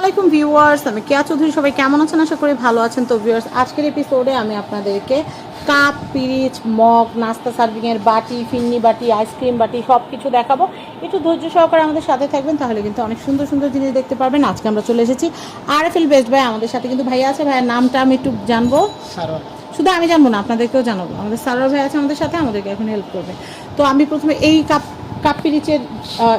আলাইকুম ভিউয়ার্স আমি কেয়া চৌধুরী সবাই কেমন আছেন? আশা করি ভালো আছেন। তো ভিউয়ার্স আজকের এপিসোডে আমি আপনাদেরকে কাপ পিরিচ মগ নাস্তা সার্ভিংয়ের বাটি ফিন্নি বাটি আইসক্রিম বাটি সব কিছু দেখাবো। একটু ধৈর্য সহকারে আমাদের সাথে থাকবেন তাহলে কিন্তু অনেক সুন্দর সুন্দর জিনিস দেখতে পারবেন। আজকে আমরা চলে এসেছি আর এফ এল বেস্ট ভাই আমাদের সাথে কিন্তু ভাইয়া আছে। ভাইয়ের নামটা আমি একটু জানব। শুধু আমি জানব না আপনাদেরকেও জানাব। আমাদের সারোয়ার ভাই আছে আমাদের সাথে আমাদেরকে এখন হেল্প করবে। তো আমি প্রথমে এই কাপ কাপ পিরিচের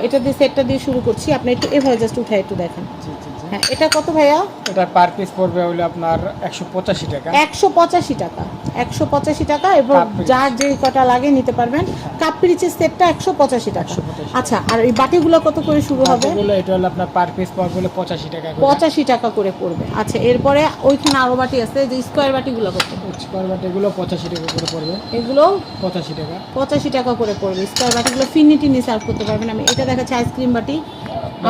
এটা দিয়ে সেটটা দিয়ে শুরু করছি। আপনি একটু এভাবে জাস্ট উঠায় একটু দেখেন। জি জি জি। হ্যাঁ এটা কত ভাইয়া? এটা পার পিস পড়বে হলো আপনার একশো পঁচাশি টাকা। একশো পঁচাশি টাকা। একশো পঁচাশি টাকা এবং। যার যে কটা লাগে নিতে পারবেন কাপ পিরিচের সেটটা একশো পঁচাশি টাকা। আচ্ছা আর এই বাটিগুলো কত করে শুরু হবে? এটা হলো আপনার পার পিস পড়বে পঁচাশি টাকা করে। পঁচাশি টাকা করে পড়বে। আচ্ছা এরপরে ওইখানে আরও বাটি আছে যে স্কোয়ার বাটিগুলো কত? স্কোয়ার বাটিগুলো পঁচাশি টাকা করে পড়বে। এগুলো? পঁচাশি টাকা। পঁচাশি টাকা করে পড়বে। স্কোয়ার বাটিগুলো ফিনি টিনি সার্ভ করতে পারবেন। আমি এটা দেখাচ্ছি আইসক্রিম বাটি।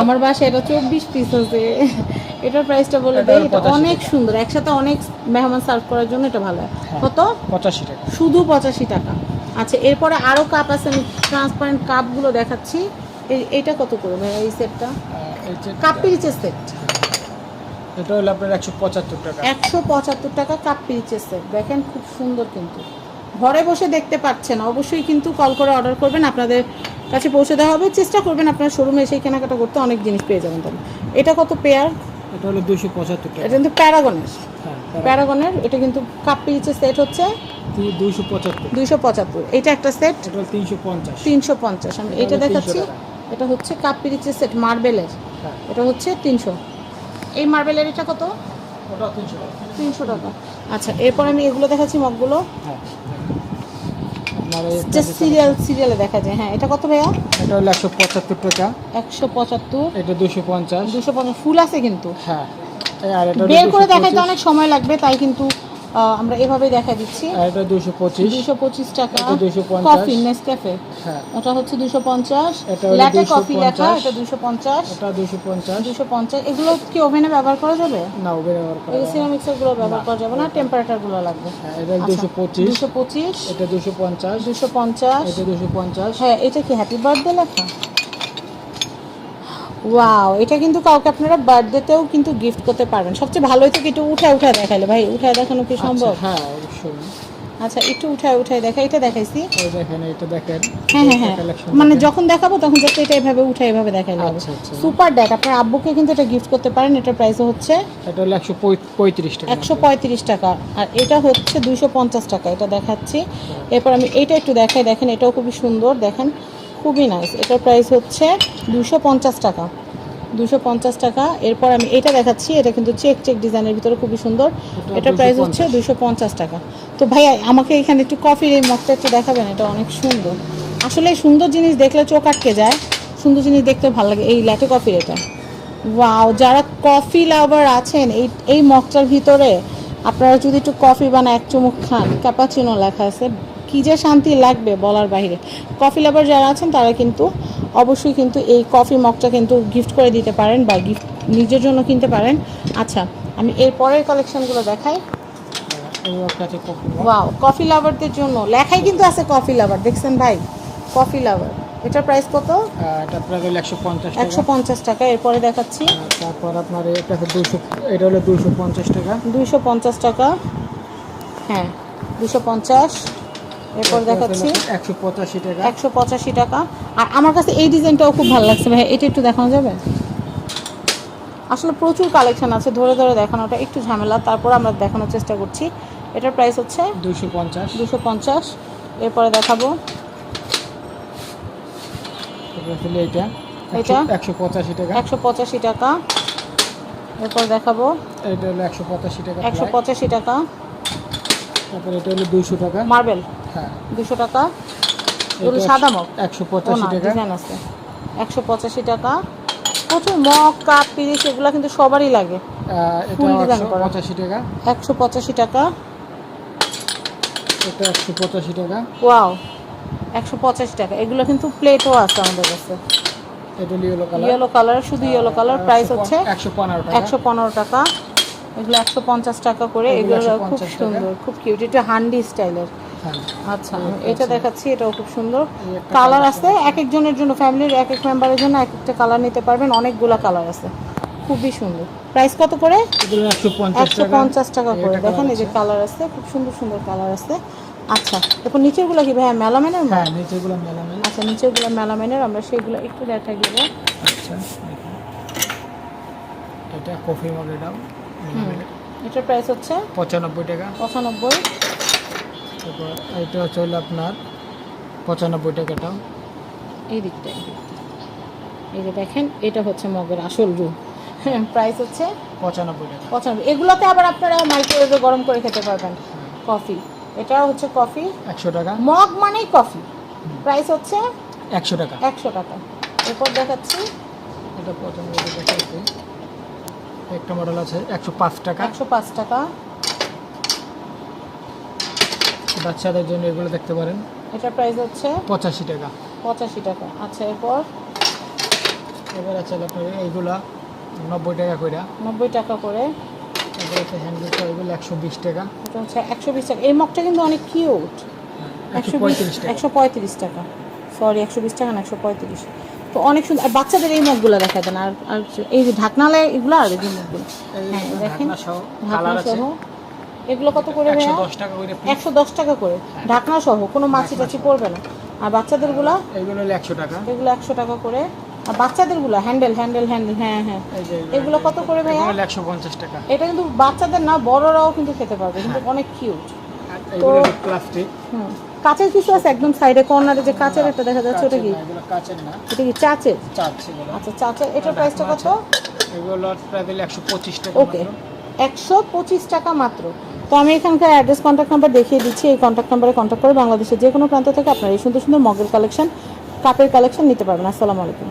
আমার বাসায় এটা চব্বিশ পিস আছে। এটার প্রাইসটা বলে দেয় এটা অনেক সুন্দর। একসাথে অনেক মেহমান সার্ভ করার জন্য এটা ভালো। হয়। কত? পঁচাশি টাকা। শুধু পঁচাশি টাকা। আচ্ছা এরপরে আরও কাপ আছে আমি ট্রান্সপারেন্ট কাপগুলো দেখাচ্ছি। এই এইটা কত করে ভাই এই সেটটা কাপ পিরিচের সেট এটা হলো আপনার একশো পঁচাত্তর টাকা। একশো পঁচাত্তর টাকা কাপ পিরিচের সেট দেখেন খুব সুন্দর কিন্তু। ঘরে বসে দেখতে পাচ্ছেন অবশ্যই কিন্তু কল করে অর্ডার করবেন। আপনাদের কাছে পৌঁছে দেওয়া হবে। চেষ্টা করবেন আপনার শোরুমে এসে কেনাকাটা করতে অনেক জিনিস পেয়ে যাবেন তাহলে। এটা কত পেয়ার এটা হলো দুশো পঁচাত্তর টাকা। এটা কিন্তু প্যারাগনের প্যারাগনের এটা কিন্তু কাপ পিরিচের সেট হচ্ছে। দুশো পঁচাত্তর। দুইশো পঁচাত্তর। এটা একটা সেট এটা তিনশো পঞ্চাশ। তিনশো পঞ্চাশ। আমি এটা এটা হলো 300 দেখাচ্ছি এটা হচ্ছে কাপ পিরিচের সেট মার্বেলের এটা হচ্ছে তিনশো। এই মার্বেলের এটা কত? তিনশো টাকা। তিনশো টাকা। আচ্ছা এরপর আমি এগুলো দেখাচ্ছি মগগুলো। হ্যাঁ। আপনার সিরিয়াল সিরিয়ালে দেখা যায়। হ্যাঁ এটা কত ভাইয়া? এটা হলো একশো পঁচাত্তর টাকা। একশো পঁচাত্তর? এটা দুশো পঞ্চাশ। দুশো পঞ্চাশ। ফুল আছে কিন্তু। হ্যাঁ। আর এটা বের করে 225 অনেক সময় লাগবে তাই কিন্তু আমরা এভাবে দেখা দিচ্ছি। এটা দুশো পঁচিশ। দুশো পঁচিশ টাকা। এটা 250 কফি নেসক্যাফে হ্যাঁ। ওটা হচ্ছে দুশো পঞ্চাশ। এটা হলো ল্যাটে কফি লেখা এটা দুশো পঞ্চাশ। এটা দুশো পঞ্চাশ। দুশো পঞ্চাশ। এগুলো কি ওভেনে ব্যবহার করা যাবে? না ওভেন ব্যবহার করা এই সিরামিক্সেরগুলো ব্যবহার করা যাবে না টেম্পারেচারগুলো লাগবে। হ্যাঁ এটা দুশো পঁচিশ। দুশো পঁচিশ। এটা দুশো পঞ্চাশ। দুশো পঞ্চাশ। এটা দুশো পঞ্চাশ। হ্যাঁ এটা কি হ্যাপি বার্থডে লেখা? ওয়াও এটা কিন্তু কাউকে আপনারা বার্থডেতেও কিন্তু গিফট করতে পারবেন। সবচেয়ে ভালো কি একটু উঠে উঠে দেখাইলে ভাই? উঠে দেখানো কি সম্ভব? আচ্ছা, হ্যাঁ অবশ্যই। আচ্ছা একটু উঠায় উঠায় দেখা এটা দেখাইছি। এই দেখেন এটা দেখেন। হ্যাঁ হ্যাঁ হ্যাঁ। মানে যখন দেখাবো তখন যাতে এটা এভাবে উঠে এভাবে দেখাইলে হবে। আচ্ছা আচ্ছা। সুপার ডেক আপনার আব্বুকে কিন্তু এটা গিফট করতে পারেন। এটার প্রাইস হচ্ছে এটা হলো একশো পঁয়ত্রিশ টাকা। একশো পঁয়ত্রিশ টাকা। আর এটা হচ্ছে দুইশো পঞ্চাশ টাকা এটা দেখাচ্ছি। এরপর আমি এটা একটু দেখাই দেখেন এটাও খুবই সুন্দর দেখেন। খুবই নাইস এটার প্রাইস হচ্ছে দুশো পঞ্চাশ টাকা। দুশো পঞ্চাশ টাকা। এরপর আমি এটা দেখাচ্ছি। এটা কিন্তু চেক চেক ডিজাইনের ভিতরে খুবই সুন্দর। এটার প্রাইস হচ্ছে দুশো পঞ্চাশ টাকা। তো ভাইয়া আমাকে এখানে একটু কফির এই মগটা একটু দেখাবেন। এটা অনেক সুন্দর। আসলে সুন্দর জিনিস দেখলে চোখ আটকে যায়। সুন্দর জিনিস দেখতে ভালো লাগে এই ল্যাটে কফির এটা। ওয়াও যারা কফি লাভার আছেন এই এই মগটার ভিতরে আপনারা যদি একটু কফি বানা এক চুমুক খান। ক্যাপাচিনো লেখা আছে। কী যে শান্তি লাগবে বলার বাইরে কফি লাভার যারা আছেন তারা কিন্তু অবশ্যই কিন্তু এই কফি মগটা কিন্তু গিফট করে দিতে পারেন বা গিফট নিজের জন্য কিনতে পারেন। আচ্ছা আমি এর পরের কালেকশনগুলো দেখাই। এই কফি ওয়াও কফি লাভারদের জন্য। লেখাই কিন্তু আছে কফি লাভার দেখছেন ভাই? কফি লাভার এটার প্রাইস কত? এটা প্রায় হলো একশো পঞ্চাশ টাকা। একশো পঞ্চাশ টাকা এরপরে দেখাচ্ছি। তারপর আপনার এটা দুশো এটা হলো দুশো পঞ্চাশ টাকা। দুইশো পঞ্চাশ টাকা। হ্যাঁ দুশো পঞ্চাশ। এরপর দেখাচ্ছি। একশো পঁচাশি টাকা। একশো পঁচাশি টাকা। আর আমার কাছে এই ডিজাইনটাও খুব ভালো লাগছে ভাই এটা একটু দেখানো যাবে? আসলে প্রচুর কালেকশন আছে। ধরে ধরে দেখানোটা একটু ঝামেলা। তারপর আমরা দেখানোর চেষ্টা করছি। এটার প্রাইস হচ্ছে দুশো পঞ্চাশ। দুশো পঞ্চাশ। এরপরে দেখাবো। এটা এটা? একশো পঁচাশি টাকা। একশো পঁচাশি টাকা। এরপর দেখাবো। এটা হলো একশো পঁচাশি টাকা একশো পঁচাশি টাকা। তারপর এটা হলো দুশো টাকা। মার্বেল হ্যাঁ। দুশো টাকা। এগুলো সাদা মগ? একশো পঁচাশি টাকা। ডিজাইন আছে। একশো পঁচাশি টাকা। প্রচুর মগ কাপ পিরিচ এগুলো কিন্তু সবারই লাগে। পঁচাশি টাকা। একশো পঁচাশি টাকা। এটা একশো পঁচাশি টাকা। ওয়াও একশো পঁচাশি টাকা। এগুলো কিন্তু প্লেটও আছে আমাদের কাছে। এটা ইয়েলো কালার ইয়েলো কালার শুধু ইয়েলো কালার প্রাইস হচ্ছে একশো পনেরো টাকা। একশো পনেরো টাকা। এগুলো একশো পঞ্চাশ টাকা করে এগুলো খুব সুন্দর খুব কিউট এটা হান্ডি স্টাইলের। আচ্ছা এটা দেখাচ্ছি এটাও খুব সুন্দর। কালার আছে এক একজনের জন্য ফ্যামিলির এক এক মেম্বারের জন্য এক একটা কালার নিতে পারবেন। অনেকগুলো কালার আছে। খুবই সুন্দর। প্রাইস কত করে? একশো পঞ্চাশ টাকা। করে। দেখেন এই যে কালার আছে খুব সুন্দর সুন্দর কালার আছে। আচ্ছা এরপর নিচেরগুলো কি ভাইয়া মেলামেনের মাল? হ্যাঁ নিচেগুলো মেলামেল আচ্ছা নিচেরগুলো মেলামেনের আমরা সেগুলো একটু দেখা গেল। আচ্ছা এটা কফি মগ এটাও। এটার প্রাইস হচ্ছে? পঁচানব্বই টাকা। পঁচানব্বই। তারপর এটা হচ্ছে হলো আপনার পঁচানব্বই টাকাটাও। এই দিকটা এই দিকটা। এই যে দেখেন এটা হচ্ছে মগের আসল রূপ। প্রাইস হচ্ছে পঁচানব্বই টাকা। পঁচানব্বই। এগুলোতে আবার আপনারা মাইক্রোওয়েভে গরম করে খেতে পারবেন কফি। এটা হচ্ছে কফি। একশো টাকা। মগ মানেই কফি। প্রাইস হচ্ছে একশো টাকা। একশো টাকা। এরপর দেখাচ্ছি। এটা পঁচানব্বই আছে একটা মডেল আছে একশো পাঁচ টাকা। একশো পাঁচ টাকা। বাচ্চাদের জন্য এগুলো দেখতে পারেন। এটার প্রাইস হচ্ছে পঁচাশি টাকা। পঁচাশি টাকা। আচ্ছা এরপর? এবার আছে আপনার এইগুলা নব্বই টাকা করে নব্বই টাকা করে। তারপর হচ্ছে হ্যান্ডেলটা এগুলো একশো বিশ টাকা। এটা হচ্ছে একশো বিশ টাকা। এই মগটা কিন্তু অনেক কিউট একশো পঁয়ত্রিশ টাকা। একশো পঁয়ত্রিশ টাকা। সরি একশো বিশ টাকা না একশো পঁয়ত্রিশ। তো অনেক সুন্দর আর বাচ্চাদের এই মগগুলো দেখা দেন। আর আর এই যে ঢাকনালে এগুলো আর এই যে মগগুলো। হ্যাঁ দেখেন। ঢাকনা সহ এগুলো কত করে ভাইয়া? টাকা করে piece। একশো দশ টাকা করে। ঢাকনা সহ কোনো মাছি টাছি পড়বে না। আর বাচ্চাদেরগুলো? এইগুলো হলো একশো টাকা। এগুলো একশো টাকা করে। আর বাচ্চাদেরগুলো হ্যান্ডেল হ্যান্ডেল হ্যান্ডেল হ্যাঁ হ্যাঁ। এগুলো কত করে ভাইয়া? এগুলো একশো পঞ্চাশ টাকা। এটা কিন্তু বাচ্চাদের না বড়রাও কিন্তু খেতে পারবে। কিন্তু অনেক কিউট এগুলো প্লাস্টিক হুম। কাঁচের কিছু আছে একদম সাইডে কর্নারে যে কাঁচের একটা দেখা যাচ্ছে ওটা কি? এগুলো কাচের না। এটা কি চাচের? আচ্ছা চাচের এটার প্রাইসটা কত? এগুলো প্রায় একশো পঁচিশ টাকা ওকে। একশো পঁচিশ টাকা মাত্র। তো আমি এখানকার অ্যাড্রেস কন্ট্যাক্ট নাম্বার দেখিয়ে দিচ্ছি। এই কন্ট্যাক্ট নাম্বারে কন্ট্যাক্ট করে বাংলাদেশের যে কোনো প্রান্ত থেকে আপনারা এই সুন্দর সুন্দর মগের কালেকশন কাপের কালেকশন নিতে পারবেন। আসসালামু আলাইকুম।